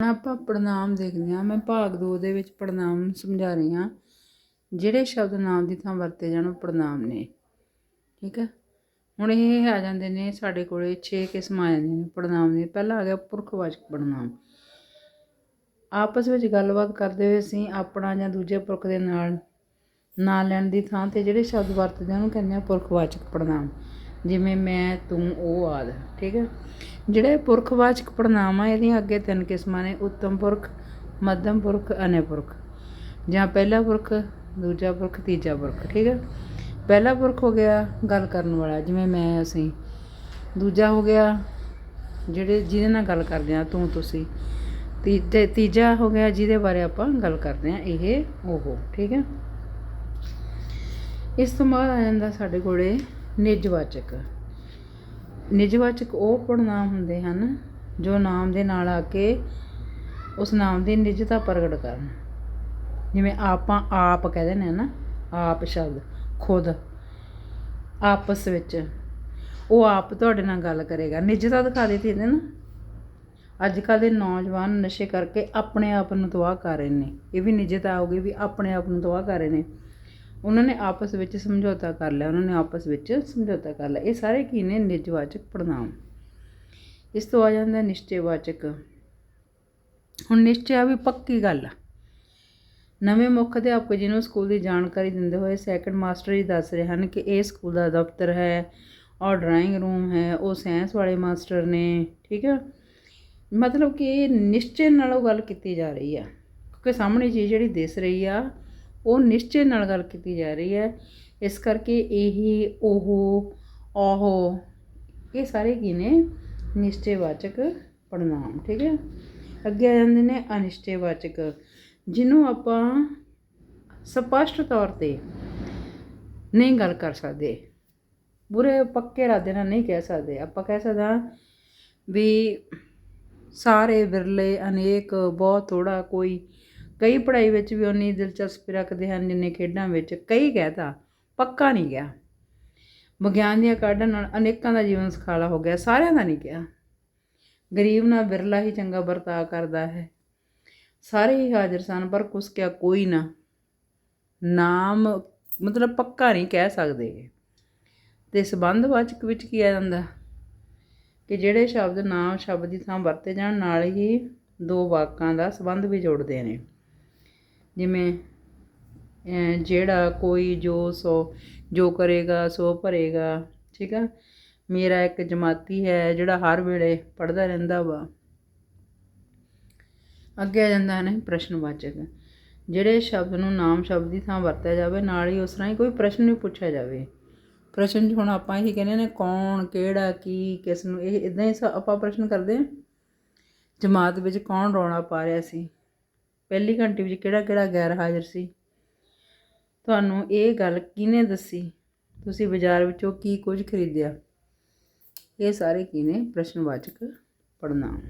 ਹੁਣ ਆਪਾਂ ਪੜਨਾਮ ਦੇਖਦੇ ਹਾਂ, ਮੈਂ ਭਾਗ 2 ਦੇ ਵਿੱਚ ਪੜਨਾਮ ਸਮਝਾ ਰਹੀ ਹਾਂ। ਜਿਹੜੇ ਸ਼ਬਦ ਨਾਮ ਦੀ ਥਾਂ ਵਰਤੇ ਜਾਣ, ਉਹ ਪੜਨਾਮ ਨੇ। ਠੀਕ ਹੈ? ਹੁਣ ਇਹ ਆ ਜਾਂਦੇ ਨੇ ਸਾਡੇ ਕੋਲੇ 6 ਕਿਸਮ ਆ ਜਾਂਦੀਆਂ ਨੇ ਪੜਨਾਮ ਦੀਆਂ ਪਹਿਲਾ ਆ ਗਿਆ ਪੁਰਖਵਾਚਕ ਪੜਨਾਮ ਆਪਸ ਵਿੱਚ ਗੱਲਬਾਤ ਕਰਦੇ ਹੋਏ ਅਸੀਂ ਆਪਣਾ ਜਾਂ ਦੂਜੇ ਪੁਰਖ ਦੇ ਨਾਲ ਨਾਂ ਲੈਣ ਦੀ ਥਾਂ ਤੇ ਜਿਹੜੇ ਸ਼ਬਦ ਵਰਤਦੇ ਆ, ਉਹਨੂੰ ਕਹਿੰਦੇ ਆ ਪੁਰਖਵਾਚਕ ਪੜਨਾਮ ਜਿਵੇਂ ਮੈਂ, ਤੂੰ, ਉਹ ਆਦ, ਠੀਕ ਹੈ? ਜਿਹੜੇ ਪੁਰਖਵਾਚਕ ਪੜਨਾਵਾਂ ਇਹਦੀਆਂ ਅੱਗੇ ਤਿੰਨ ਕਿਸਮਾਂ ਨੇ, ਉੱਤਮ ਪੁਰਖ, ਮੱਧਮ ਪੁਰਖ ਅਨੇ ਪੁਰਖ। ਜਾਂ ਪਹਿਲਾ ਪੁਰਖ, ਦੂਜਾ ਪੁਰਖ, ਤੀਜਾ ਪੁਰਖ, ਠੀਕ ਹੈ? ਪਹਿਲਾ ਪੁਰਖ ਹੋ ਗਿਆ ਗੱਲ ਕਰਨ ਵਾਲਾ, ਜਿਵੇਂ ਮੈਂ, ਅਸੀਂ। ਦੂਜਾ ਹੋ ਗਿਆ ਜਿਹੜੇ, ਜਿਹਦੇ ਨਾਲ ਗੱਲ ਕਰਦੇ ਆ ਤੂੰ, ਤੁਸੀਂ। ਤੀਜੇ ਤੀਜਾ ਹੋ ਗਿਆ ਜਿਹਦੇ ਬਾਰੇ ਆਪਾਂ ਗੱਲ ਕਰਦੇ ਆ ਇਹ, ਉਹ, ਠੀਕ ਹੈ? ਇਸ ਤੋਂ ਬਾਅਦ ਆ ਜਾਂਦਾ ਸਾਡੇ ਕੋਲੇ ਨਿਜਵਾਚਕ। ਨਿਜਵਾਚਕ ਉਹ ਪੜਨਾਮ ਹੁੰਦੇ ਹਨ ਜੋ ਨਾਮ ਦੇ ਨਾਲ ਆ ਕੇ ਉਸ ਨਾਮ ਦੀ ਨਿਜਤਾ ਪ੍ਰਗਟ ਕਰਨ। ਜਿਵੇਂ ਆਪਾਂ ਆਪ ਕਹਿੰਦੇ ਨੇ ਨਾ, ਆਪ ਸ਼ਬਦ, ਖੁਦ। ਆਪਸ ਵਿੱਚ। ਉਹ ਆਪ ਤੁਹਾਡੇ ਨਾਲ ਗੱਲ ਕਰੇਗਾ। ਨਿਜਤਾ ਦਿਖਾ ਦਿੱਤੀ ਇਹਨੇ ਨਾ। ਅੱਜ ਕੱਲ੍ਹ ਦੇ ਨੌਜਵਾਨ ਨਸ਼ੇ ਕਰਕੇ ਆਪਣੇ ਆਪ ਨੂੰ ਤਬਾਹ ਕਰ ਰਹੇ ਨੇ। ਇਹ ਵੀ ਨਿਜਤਾ ਆਉਗੀ ਵੀ ਆਪਣੇ ਆਪ ਨੂੰ ਤਬਾਹ ਕਰ ਰਹੇ ਨੇ। ਉਹਨਾਂ ਨੇ ਆਪਸ ਵਿੱਚ ਸਮਝੌਤਾ ਕਰ ਲਿਆ, ਉਹਨਾਂ ਨੇ ਆਪਸ ਵਿੱਚ ਸਮਝੌਤਾ ਕਰ ਲਿਆ। ਇਹ ਸਾਰੇ ਕੀ ਨੇ? ਨਿਜਵਾਚਕ ਪੜਨਾਮ ਇਸ ਤੋਂ ਆ ਜਾਂਦਾ ਨਿਸ਼ਚੈਵਾਚਕ। ਹੁਣ ਨਿਸ਼ਚੈ ਵੀ ਪੱਕੀ ਗੱਲ ਆ। ਨਵੇਂ ਮੁੱਖ ਅਧਿਆਪਕ ਜੀ ਨੂੰ ਸਕੂਲ ਦੀ ਜਾਣਕਾਰੀ ਦਿੰਦੇ ਹੋਏ ਸੈਕੰਡ ਮਾਸਟਰ ਜੀ ਦੱਸ ਰਹੇ ਹਨ ਕਿ ਇਹ ਸਕੂਲ ਦਾ ਦਫ਼ਤਰ ਹੈ ਔਰ ਡਰਾਇੰਗ ਰੂਮ ਹੈ, ਉਹ ਸਾਇੰਸ ਵਾਲੇ ਮਾਸਟਰ ਨੇ, ਠੀਕ ਹੈ ਮਤਲਬ ਕਿ ਇਹ ਨਿਸ਼ਚੈ ਨਾਲ ਉਹ ਗੱਲ ਕੀਤੀ ਜਾ ਰਹੀ ਆ। ਕਿਉਂਕਿ ਸਾਹਮਣੇ ਚੀਜ਼ ਜਿਹੜੀ ਦਿਸ ਰਹੀ ਆ ਉਹ ਨਿਸ਼ਚੇ ਨਾਲ ਗੱਲ ਕੀਤੀ ਜਾ ਰਹੀ ਹੈ। ਇਸ ਕਰਕੇ ਇਹ ਉਹ ਉਹ ਇਹ ਸਾਰੇ ਕੀ ਨੇ? ਨਿਸ਼ਚੈਵਾਚਕ ਪੜਨਾਮ ਠੀਕ ਹੈ? ਅੱਗੇ ਆ ਜਾਂਦੇ ਨੇ ਅਨਿਸ਼ਚੈਵਾਚਕ, ਜਿਹਨੂੰ ਆਪਾਂ ਸਪਸ਼ਟ ਤੌਰ ਤੇ ਨਹੀਂ ਗੱਲ ਕਰ ਸਕਦੇ। ਬੁਰੇ, ਪੱਕੇ ਇਰਾਦੇ ਨਾਲ ਨਹੀਂ ਕਹਿ ਸਕਦੇ। ਆਪਾਂ ਕਹਿ ਸਕਦੇ ਹਾਂ ਵੀ ਸਾਰੇ ਵਿਰਲੇ, ਅਨੇਕ, ਬਹੁਤ ਥੋੜਾ ਕੋਈ ਕਈ ਪੜ੍ਹਾਈ ਵਿੱਚ ਵੀ ਉਨੀ ਦਿਲਚਸਪੀ ਰੱਖਦੇ ਹਨ ਜਿੰਨੇ ਖੇਡਾਂ ਵਿੱਚ ਕਈ ਕਹਿਤਾ ਪੱਕਾ ਨਹੀਂ ਗਿਆ। ਵਿਗਿਆਨ ਦੀਆਂ ਕਾਢਾਂ ਨਾਲ ਅਨੇਕਾਂ ਦਾ ਜੀਵਨ ਸੁਖਾਲਾ ਹੋ ਗਿਆ, ਸਾਰਿਆਂ ਦਾ ਨਹੀਂ ਗਿਆ। ਗਰੀਬ ਨਾਲ ਵਿਰਲਾ ਹੀ ਚੰਗਾ ਵਰਤਾਅ ਕਰਦਾ ਹੈ। ਸਾਰੇ ਹੀ ਹਾਜ਼ਰ ਸਨ, ਪਰ ਕੁਛ ਕਿਆ ਕੋਈ ਨਾ। ਨਾਮ ਮਤਲਬ ਪੱਕਾ ਨਹੀਂ ਕਹਿ ਸਕਦੇ। ਤੇ ਸੰਬੰਧਵਾਚਕ ਵਿੱਚ ਕੀ ਆ ਜਾਂਦਾ? ਕਿ ਜਿਹੜੇ ਸ਼ਬਦ ਨਾਮ ਸ਼ਬਦ ਦੀ ਥਾਂ ਵਰਤੇ ਜਾਣ, ਨਾਲ ਹੀ ਦੋ ਵਾਕਾਂ ਦਾ ਸੰਬੰਧ ਵੀ ਜੋੜਦੇ ਨੇ। ਜਿਵੇਂ ਜਿਹੜਾ ਕੋਈ ਜੋ ਸੋ, ਜੋ ਕਰੇਗਾ, ਸੋ ਭਰੇਗਾ, ਠੀਕ ਆ? ਮੇਰਾ ਇੱਕ ਜਮਾਤੀ ਹੈ ਜਿਹੜਾ ਹਰ ਵੇਲੇ ਪੜਦਾ ਰਹਿੰਦਾ ਵਾ। ਅੱਗੇ ਆ ਜਾਂਦਾ ਹੈ ਪ੍ਰਸ਼ਨਵਾਚਕ। ਜਿਹੜੇ ਸ਼ਬਦ ਨੂੰ ਨਾਮ ਸ਼ਬਦ ਦੀ ਥਾਂ ਵਰਤਿਆ ਜਾਵੇ, ਨਾਲ ਹੀ ਉਸ ਤਰ੍ਹਾਂ ਹੀ ਕੋਈ ਪ੍ਰਸ਼ਨ ਵੀ ਪੁੱਛਿਆ ਜਾਵੇ। ਪ੍ਰਸ਼ਨ ਹੁਣ ਆਪਾਂ ਇਹੀ ਕਹਿੰਦੇ ਨੇ, ਕੌਣ, ਕਿਹੜਾ, ਕੀ, ਕਿਸ ਨੂੰ, ਇਹ ਇਦਾਂ ਹੀ ਸ- ਆਪਾਂ ਪ੍ਰਸ਼ਨ ਕਰਦੇ ਹਾਂ ਜਮਾਤ ਵਿੱਚ ਕੌਣ ਰੌਣਾ ਪਾ ਰਿਹਾ ਸੀ? ਪਹਿਲੀ ਘੰਟੀ ਵਿੱਚ ਕਿਹੜਾ ਕਿਹੜਾ ਗੈਰ ਹਾਜ਼ਰ ਸੀ? ਤੁਹਾਨੂੰ ਇਹ ਗੱਲ ਕਿਹਨੇ ਦੱਸੀ? ਤੁਸੀਂ ਬਾਜ਼ਾਰ ਵਿੱਚੋਂ ਕੀ ਕੁਝ ਖਰੀਦਿਆ? ਇਹ ਸਾਰੇ ਕਿਹਨੇ? ਪ੍ਰਸ਼ਨਵਾਚਕ ਪੜਨਾਮ